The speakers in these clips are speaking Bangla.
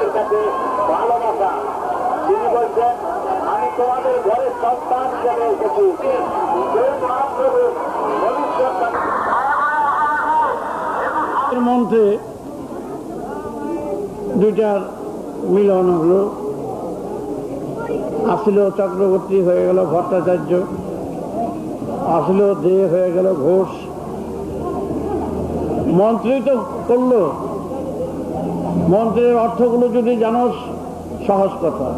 চাওয়ান কাছে ভালোবাসা তিনি বলছেন, আমি তোমাদের ঘরের সন্তান হিসেবে এসেছি। দুইটার মিলন হলো। আসিল চক্রবর্তী হয়ে গেল ভট্টাচার্য। আসিল দে হয়ে গেল ঘোষ। মন্ত্রী তো করল। মন্ত্রের অর্থগুলো যদি জানো, সহজ কথা।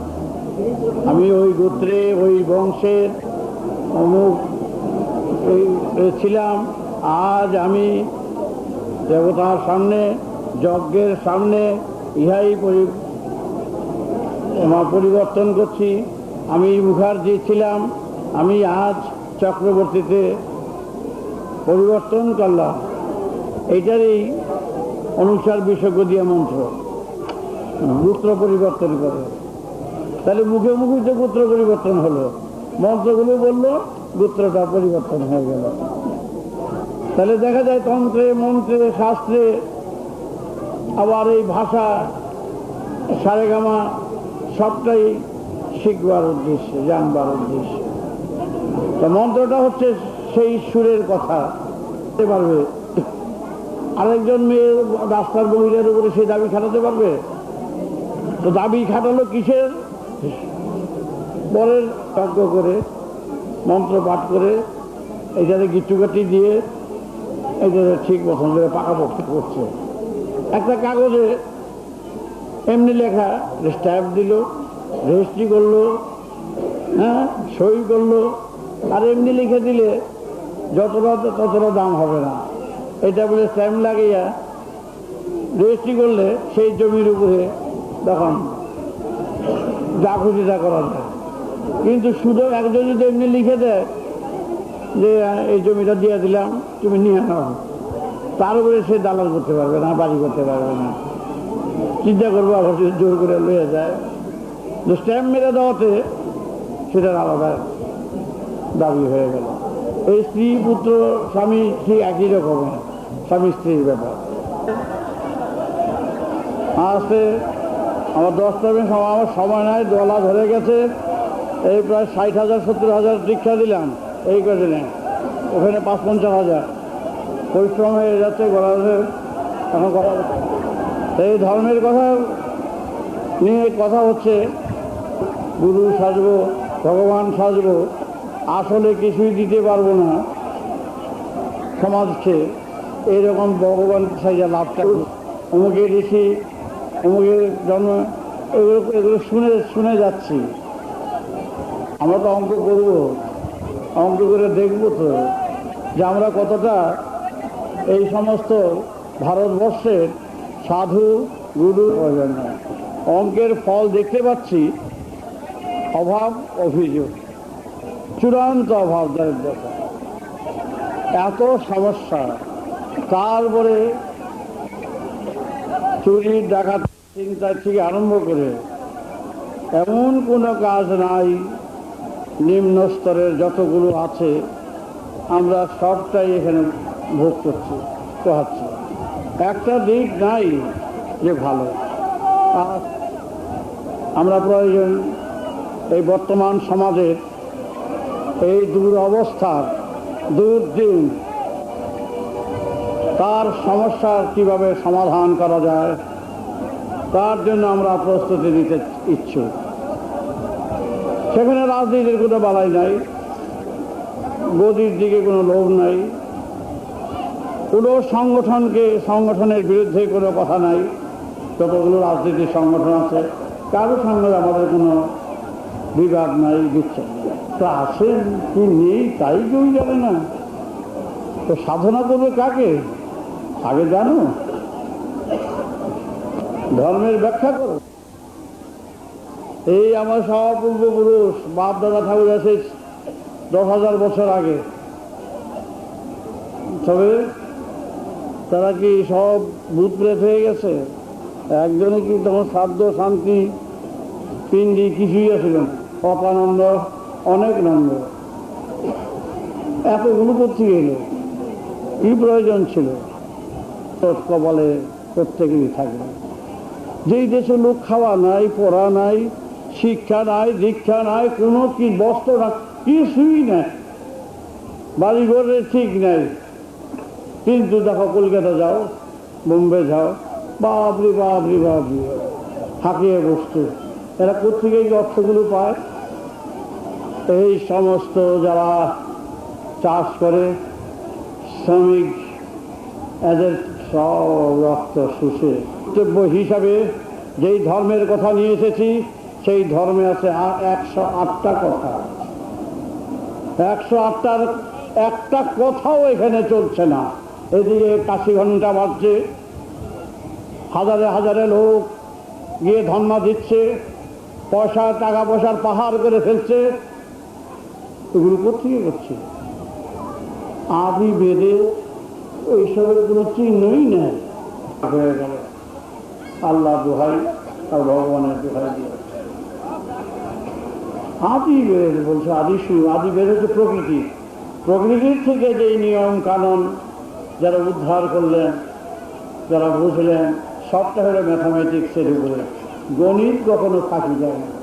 আমি ওই গোত্রে, ওই বংশের অমুক ছিলাম। আজ আমি দেবতার সামনে, যজ্ঞের সামনে ইহাই আমার পরিবর্তন করছি। আমি মুখার্জি ছিলাম। আমি আজ চক্রবর্তীতে পরিবর্তন করলাম। এইটারই অনুসার বিশ্বজ্ঞ দিয়ে মন্ত্র। পুত্র পরিবর্তন করে। তাহলে মুখে মুখে তো পুত্র পরিবর্তন হলো। মন্ত্রগুলো বলল পুত্রটা পরিবর্তন হয়ে গেল। তাহলে দেখা যায় তন্ত্রে, মন্ত্রে, শাস্ত্রে আবার এই ভাষা, সারেগামা সবটাই শিখবার উদ্দেশ্যে, জানবার উদ্দেশ্যে। মন্ত্রটা হচ্ছে সেই সুরের কথা। পারবে। আরেকজন মেয়ে রাস্তার মহিলার উপরে সে দাবি খাটাতে পারবে? তো দাবি খাটালো কিসের? পরের যজ্ঞ করে, মন্ত্র পাঠ করে, এইটাতে গিচুকাটি দিয়ে এইটাতে ঠিক মতন করে পাকাপোক্ত করছে। একটা কাগজে এমনি লেখা স্ট্যাম্প দিল, রেজিস্ট্রি করল হ্যাঁ সই করল, আর এমনি লিখে দিলে যতটা ততটা দাম হবে না। এটা বলে স্ট্যাম্প লাগিয়ে রেজিস্ট্রি করলে সেই জমির উপরে তখন যা খুশি তা করা যায়। কিন্তু শুধু একজন যদি এমনি লিখে দেয় যে, এই জমিটা দিয়ে দিলাম, তুমি নিয়ে নাও। তার উপরে সে দালাল করতে পারবে না, বাড়ি করতে পারবে না। চিন্তা করব, আবার জোর করে লয়ে যায়। তো স্ট্যাম্প মেরে দেওয়াতে সেটার আলাদা দাবি হয়ে গেল। এই স্ত্রী পুত্র স্বামী ঠিক একই রকমের। স্বামী স্ত্রীর ব্যাপার। আসতে আমার মিনিট সময়, আমার সময় নাই দলা ধরে গেছে। এই প্রায় ষাট হাজার, সত্তর হাজার দীক্ষা দিলাম এই কদিনে। ওখানে পাঁচ পঞ্চাশ হাজার। পরিশ্রম হয়ে যাচ্ছে গলাতে এখন কথা এই ধর্মের কথা নিয়ে কথা হচ্ছে। গুরু সাজবো, ভগবান সাজবো, আসলে কিছুই দিতে পারব না সমাজকে। এইরকম ভগবান সাইজা লাভটা অমুকে ঋষি, অমুকের জন্ম, এগুলো এগুলো শুনে শুনে যাচ্ছি। আমরা তো অঙ্ক করব। অঙ্ক করে দেখব তো যে আমরা কতটা এই সমস্ত ভারতবর্ষের সাধু, গুরু প্রয়োজন অঙ্কের ফল দেখতে পাচ্ছি। অভাব, অভিযোগ। চূড়ান্ত অভাব দারিদ্রতা এত সমস্যা। তারপরে চুরি, ডাকাত চিন্তা থেকে আরম্ভ করে এমন কোনো কাজ নাই, নিম্ন স্তরের যতগুলো আছে, আমরা সবটাই এখানে ভোগ করছি, পোহাচ্ছি। একটা দিক নাই যে ভালো। আর আমরা প্রয়োজন এই বর্তমান সমাজের এই দূর অবস্থার দুর্দিন তার সমস্যার কীভাবে সমাধান করা যায়, তার জন্য আমরা প্রস্তুতি নিতে ইচ্ছুক। সেখানে রাজনীতির কোনো বালাই নাই, গদির দিকে কোনো লোভ নাই, কোনো সংগঠনকে, সংগঠনের বিরুদ্ধে কোনো কথা নাই, যতগুলো রাজনীতির সংগঠন আছে কারোর সঙ্গে আমাদের কোনো বিবাদ নাই, বিচ্ছেদ তো আছেন কি নেই, তাই কেউ জানে না। তো সাধনা করবে কাকে? আগে জানো? ধর্মের ব্যাখ্যা করো। এই আমার সব পূর্বপুরুষ বাপ দাদা ঠাকুর আছে দশ হাজার বছর আগে। তবে তারা কি সব ভূত প্রেত হয়ে গেছে? একজনে কি তখন শ্রাদ্ধ, শান্তি, পিণ্ডি কিছুই আছিল না। অপানন্দ, অনেক নন্দ। এতগুলো করতে গেল কি প্রয়োজন ছিল? তোর কপালে প্রত্যেকেরই থাকবে যেই দেশে লোক খাওয়া নাই, পড়া নাই, শিক্ষা নাই, দীক্ষা নাই, কোনো কি বস্ত্র না কিছুই নাই। বাড়িঘরের ঠিক নাই। কিন্তু দেখো কলকাতা যাও, বোম্বে যাও বাবরি বাবরি বাবরি হাঁকিয়ে বসছে। এরা কোথেকে এই অর্থগুলো পায়? এই সমস্ত যারা চাষ করে, শ্রমিক, এদের সব রক্ত শুষে। কর্তব্য হিসাবে যেই ধর্মের কথা নিয়ে এসেছি, সেই ধর্মে আছে একশো আটটা কথা। একশো আটটার একটা কথাও এখানে চলছে না। এদিকে কাশি ঘণ্টা বাজছে। হাজারে হাজারে লোক গিয়ে ধর্মা দিচ্ছে। পয়সা, টাকা পয়সার পাহাড় করে ফেলছে। এগুলো কোথেকে করছে? আদি বেদে ওইসবের কোনো চিহ্নই নেই। হয়ে গেল। আল্লাহ দোহাই, আর ভগবানের দোহাই দিয়ে। আদি বেদ বলছে, আদি শুরু আদি বেদ হচ্ছে প্রকৃতি। প্রকৃতির থেকে যে নিয়ম কানুন যারা উদ্ধার করলেন, যারা বুঝলেন, সবটা হলো ম্যাথামেটিক্সের উপরে। গণিত কখনো ফাঁকি যায় না।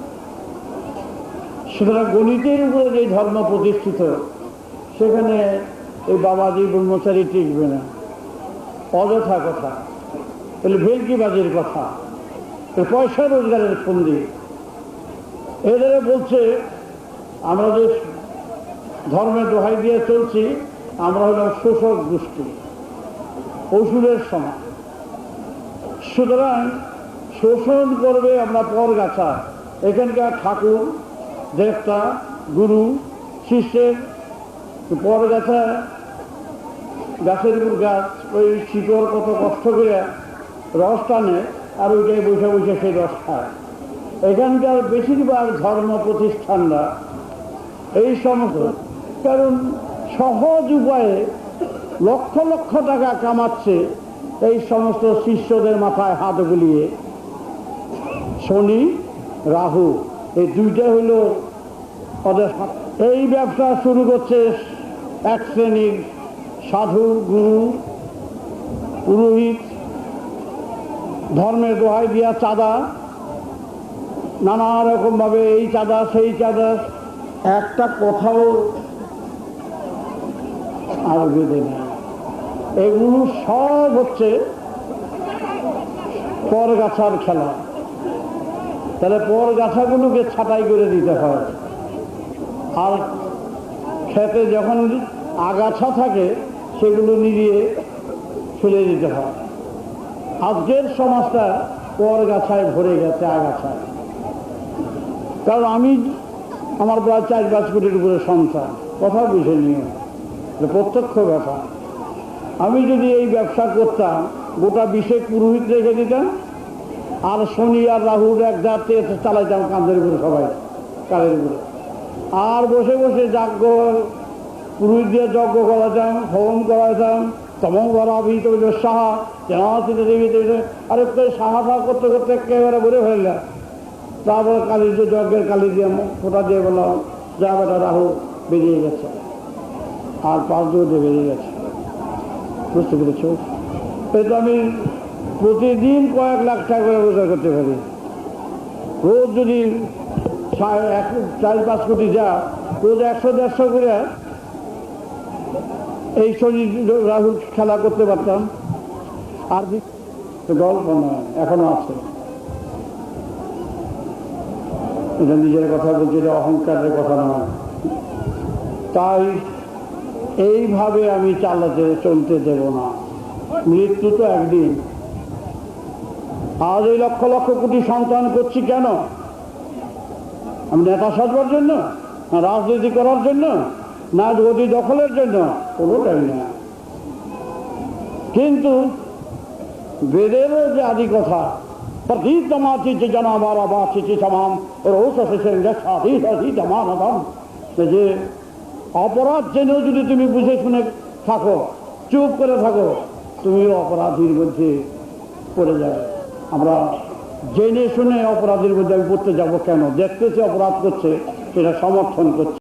সুতরাং গণিতের উপরে যে ধর্ম প্রতিষ্ঠিত, সেখানে এই বাবাজি ব্রহ্মচারী টিকবে না। অযথা কথা। তাহলে ভেলকিবাজির কথা। পয়সা রোজগারের ফন্দি। এদের বলছে, আমরা যে ধর্মের দোহাই দিয়ে চলছি, আমরা হলাম শোষক গোষ্ঠী। অসুরের সমান সুতরাং শোষণ করবে আমরা পরগাছা। এখানকার ঠাকুর, দেবতা, গুরু, শিষ্যের পরগাছা গাছের উপর গাছ ওই শিকড় কত কষ্ট করে রস টানে, আর ওইটাই বসে বসে সেই রস খায়। এখানকার বেশিরভাগ ধর্ম প্রতিষ্ঠানরা এই সমস্ত, কারণ সহজ উপায়ে লক্ষ লক্ষ টাকা কামাচ্ছে এই সমস্ত শিষ্যদের মাথায় হাত গুলিয়ে শনি, রাহু, এই দুইটা ওদের এই ব্যবসা শুরু করছে এক শ্রেণির সাধু, গুরু, পুরোহিত, ধর্মের দোহাই দিয়া চাঁদা নানা রকম ভাবে এই চাঁদা, সেই চাঁদা, একটা কথাও আর বেঁধে নেই এগুলো সব হচ্ছে পরগাছার খেলা। তাহলে পরগাছাগুলোকে ছাঁটাই করে দিতে হয়। আর খেতে যখন আগাছা থাকে, সেগুলো নিয়ে ফেলে দিতে হয়। আজকের সমাজটা পরগাছায় ভরে গেছে, আগাছায়। কারণ আমি, আমার প্রায় চার পাঁচ কোটির উপরে সন্তান কথা বুঝে নিয়ে প্রত্যক্ষ ব্যাপার। আমি যদি এই ব্যবসা করতাম, গোটা বিশে পুরোহিত রেখে দিতাম, আর শনি আর রাহুর এক জাতে চালাইতাম কাঁধের উপরে সবাই, কাঁধের উপরে। আর বসে বসে যাজ্ঞ পুরুষ দিয়ে যজ্ঞ করাতাম হোম করাতাম তমন করাবি তো সাহা জানাতে দেবী আরে তো সাহা ফা করতে করতে একেবারে ঘুরে ফেললাম তারপরে কালী যে যজ্ঞের কালী দিয়ে ফোটা দিয়ে বললাম যা বেটা রাহু, বেরিয়ে গেছে। আর পাঁচ দিয়ে বেরিয়ে গেছে। বুঝতে পেরেছ? এটা আমি প্রতিদিন কয়েক লাখ টাকা করে রোজগার করতে পারি। রোজ যদি চার, পাঁচ কোটি যা, রোজ একশো, দেড়শো করে এই শনি রাহুল খেলা করতে পারতাম। আর গল্প নয় এখনও আছে। এটা নিজের কথা বলছি এটা অহংকারের কথা নয় তাই এইভাবে আমি চালাতে চলতে দেব না। মৃত্যু তো একদিন। আজ এই লক্ষ লক্ষ কোটি সন্তান করছি কেন? আমি নেতা সাজবার জন্য না রাজনীতি করার জন্য না গদি দখলের জন্য? কোনোটাই না। কিন্তু বেদেরও যে আদি কথা যে অপরাধ জেনেও যদি তুমি বুঝে শুনে থাকো, চুপ করে থাকো তুমি অপরাধীর মধ্যে পড়ে যাবে। আমরা জেনে শুনে অপরাধীর মধ্যে আমি পড়তে যাব কেন? দেখতেছি অপরাধ করছে, সেটা সমর্থন করছে।